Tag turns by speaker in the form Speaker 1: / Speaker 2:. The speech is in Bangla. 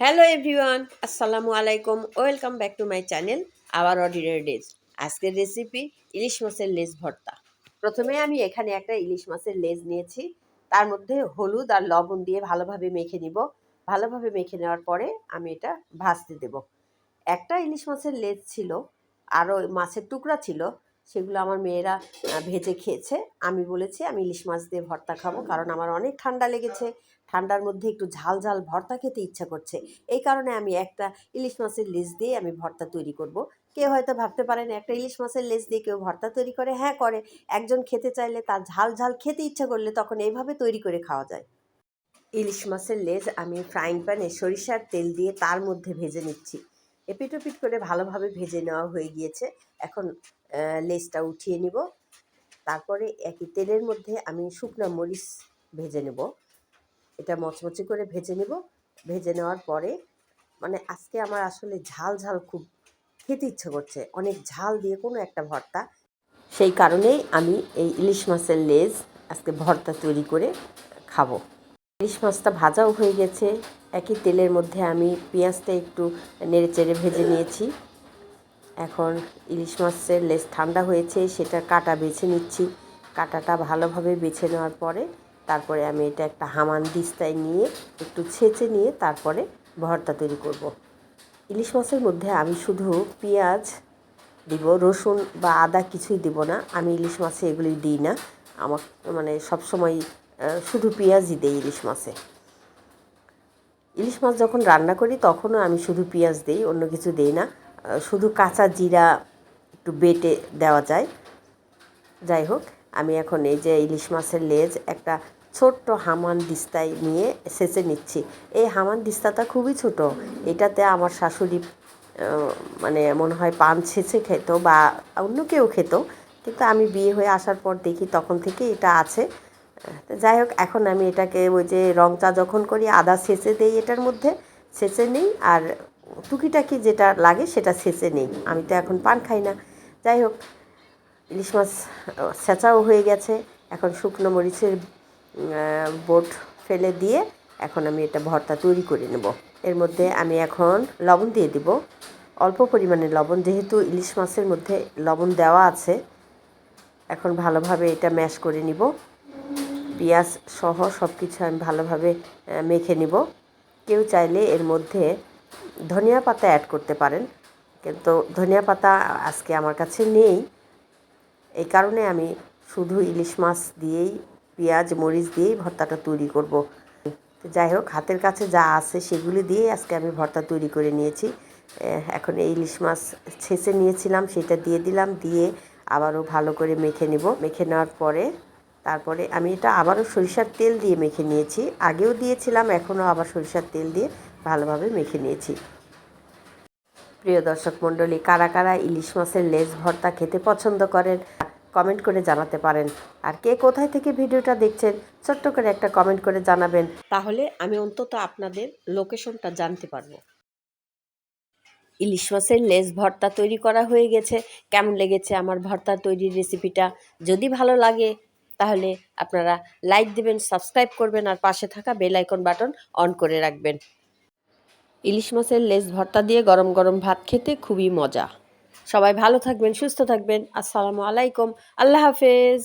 Speaker 1: হ্যালো এভরিওয়ান আসসালামু আলাইকুম welcome back to my channel our ordinary days আজকের রেসিপি ইলিশ মাছের লেজ ভর্তা। প্রথমে আমি এখানে একটা ইলিশ মাছের লেজ নিয়েছি। তার মধ্যে হলুদ আর লবণ দিয়ে ভালোভাবে মেখে নিব। ভালোভাবে মেখে নেওয়ার পরে আমি এটা ভাজতে দেব। একটা ইলিশ মাছের লেজ ছিল, আরও মাছের টুকরা ছিল সেগুলো আমার মেয়েরা ভেজে খেয়েছে। আমি বলেছি, আমি ইলিশ মাছ দিয়ে ভর্তা খাব, কারণ আমার অনেক ঠান্ডা লেগেছে। ঠান্ডার মধ্যে একটু ঝাল ঝাল ভর্তা খেতে ইচ্ছা করছে। এই কারণে আমি একটা ইলিশ মাছের লেজ দিয়ে আমি ভর্তা তৈরি করব। কেউ হয়তো ভাবতে পারেন, একটা ইলিশ মাছের লেজ দিয়ে কেউ ভর্তা তৈরি করে? হ্যাঁ করে। একজন খেতে চাইলে তার ঝাল ঝাল খেতে ইচ্ছা করলে তখন এইভাবে তৈরি করে খাওয়া যায়। ইলিশ মাছের লেজ আমি ফ্রাইং প্যানে সরিষার তেল দিয়ে তার মধ্যে ভেজে নিচ্ছি। এপিট ওপিট করে ভালোভাবে ভেজে নেওয়া হয়ে গিয়েছে। এখন লেজটা উঠিয়ে নিব। তারপরে একই তেলের মধ্যে আমি শুকনো মরিচ ভেজে নেব। এটা মচমচে করে ভেজে নেব। ভেজে নেওয়ার পরে মানে আজকে আমার আসলে ঝাল ঝাল খুব খেতে ইচ্ছে করছে। অনেক ঝাল দিয়ে কোনো একটা ভর্তা। সেই কারণেই আমি এই ইলিশ মাছের লেজ আজকে ভর্তা তৈরি করে খাব। ইলিশ মাছটা ভাজাও হয়ে গেছে। একই তেলের মধ্যে আমি পেঁয়াজটা একটু নেড়ে চেড়ে ভেজে নিয়েছি। এখন ইলিশ মাছের লেজ ঠান্ডা হয়েছে সেটা কাটা বেছে নিচ্ছি। কাটাটা ভালোভাবে বেছে নেওয়ার পরে তারপরে আমি এটা একটা হামান দিস্তায় নিয়ে একটু ছেঁচে নিয়ে তারপরে ভর্তা তৈরি করব। ইলিশ মাছের মধ্যে আমি শুধু পেঁয়াজ দিব, রসুন বা আদা কিছুই দিব না। আমি ইলিশ মাছে এগুলি দিই না। আমার মানে সবসময় শুধু পেঁয়াজই দিই ইলিশ মাছে। ইলিশ মাছ যখন রান্না করি, তখনও আমি শুধু পেঁয়াজ দিই, অন্য কিছু দিই না। শুধু কাঁচা জিরা একটু বেটে দেওয়া যায়। যাই হোক, আমি এখন এই যে ইলিশ মাছের লেজ একটা ছোট্ট হামান দিস্তায় নিয়ে সেচে নিচ্ছি। এই হামান দিস্তাটা খুবই ছোট। এটাতে আমার শাশুড়ি মানে মনে হয় পান ছেঁচে খেত বা অন্য কেউ খেত। কিন্তু আমি বিয়ে হয়ে আসার পর দেখি তখন থেকে এটা আছে। তো যাই হোক, এখন আমি এটাকে ওই যে রং চা যখন করি, আদা ছেঁচে দিই এটার মধ্যে, ছেঁচে নিই আর টুকিটাকি যেটা লাগে সেটা ছেঁচে নিই। আমি তো এখন পান খাই না। যাই হোক, ইলিশ মাছ ছেঁচাও হয়ে গেছে। এখন শুকনো মরিচের বোট ফেলে দিয়ে এখন আমি এটা ভর্তা তৈরি করে নেব। এর মধ্যে আমি এখন লবণ দিয়ে দিব। অল্প পরিমাণে লবণ, যেহেতু ইলিশ মাছের মধ্যে লবণ দেওয়া আছে, এখন ভালোভাবে এটা ম্যাশ করে নিব। পেঁয়াজ সহ সব কিছু আমি ভালোভাবে মেখে নিব। কেউ চাইলে এর মধ্যে ধনিয়া পাতা অ্যাড করতে পারেন। কিন্তু ধনিয়া পাতা আজকে আমার কাছে নেই। এই কারণে আমি শুধু ইলিশ মাছ দিয়েই, পেঁয়াজ, মরিচ দিয়েই ভর্তাটা তৈরি করব। যাই হোক, হাতের কাছে যা আছে সেগুলি দিয়েই আজকে আমি ভর্তা তৈরি করে নিয়েছি। এখন এই ইলিশ মাছ ছেঁচে নিয়েছিলাম, সেটা দিয়ে দিলাম, দিয়ে আবারও ভালো করে মেখে নেব। মেখে নেওয়ার পরে তারপরে আমি এটা আবারও সরিষার তেল দিয়ে মেখে নিয়েছি। আগেও দিয়েছিলাম, এখনও আবার সরিষার তেল দিয়ে ভালোভাবে মেখে নিয়েছি। প্রিয় দর্শক মণ্ডলী, কারা কারা ইলিশ মাছের লেজ ভর্তা খেতে পছন্দ করেন, কমেন্ট করে জানাতে পারেন। আর কে কোথায় থেকে ভিডিওটা দেখছেন, ছোট্ট করে একটা কমেন্ট করে জানাবেন। তাহলে আমি অন্তত আপনাদের লোকেশনটা জানতে পারব। ইলিশ মাছের লেজ ভর্তা তৈরি করা হয়ে গেছে। কেমন লেগেছে আমার ভর্তা তৈরির রেসিপিটা? যদি ভালো লাগে তাহলে আপনারা লাইক দেবেন সাবস্ক্রাইব করবেন আর পাশে থাকা বেল আইকন বাটন অন করে রাখবেন। ইলিশ মাছের লেজ ভর্তা দিয়ে গরম গরম ভাত খেতে খুবই মজা। সবাই ভালো থাকবেন, সুস্থ থাকবেন। আসসালামু আলাইকুম। আল্লাহ হাফেজ।